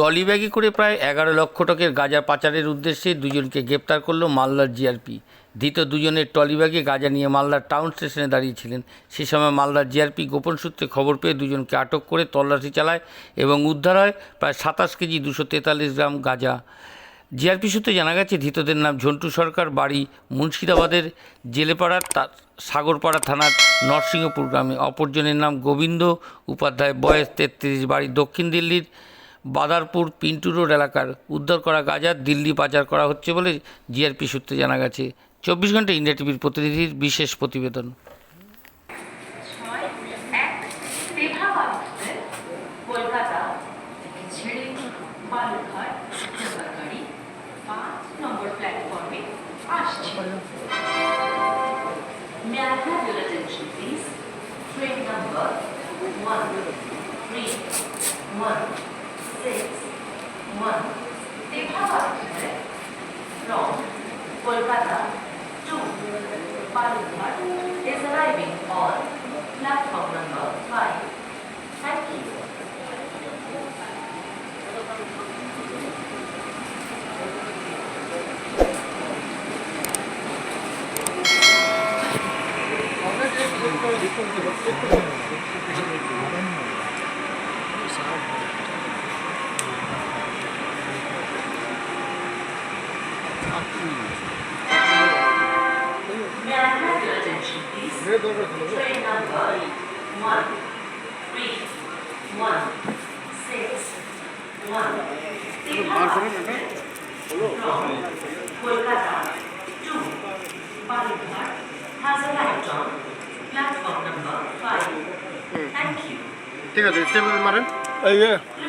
Trolley ব্যাগে করে প্রায় এগারো লক্ষ টাকার গাঁজা পাচারের উদ্দেশ্যে দুজনকে গ্রেপ্তার করল মালদার জিআরপি। ধৃত দুজনের ট্রলি ব্যাগে গাঁজা নিয়ে মালদার টাউন স্টেশনে দাঁড়িয়েছিলেন। সে সময় মালদার জিআরপি গোপন সূত্রে খবর পেয়ে দুজনকে আটক করে তল্লাশি চালায় এবং উদ্ধার হয় প্রায় সাতাশ কেজি দুশো তেতাল্লিশ গ্রাম গাঁজা। জিআরপি সূত্রে জানা গেছে, ধৃতদের নাম ঝন্টু সরকার, বাড়ি মুর্শিদাবাদের জেলেপাড়ার তা- সাগরপাড়া থানার নরসিংহপুর গ্রামে। অপরজনের নাম গোবিন্দ উপাধ্যায়, বয়স তেত্রিশ, বাড়ি দক্ষিণ দিল্লির বাদারপুর পিন্টু রোড এলাকার উদ্ধার করা গাঁজা দিল্লি পাচার করা হচ্ছে বলে জিআরপি সূত্রে জানা গেছে। চব্বিশ ঘণ্টা ইন্ডিয়া টিভির প্রতিনিধির বিশেষ প্রতিবেদন। one 1. Dipawar, from Kolkata Two, Palughat is arriving on platform number 5. Thank you. Thank you. Kolkata to Balughat has arrived on platform number five. Thank you. ঠিক আছে স্টেপ মারেন Prepare now.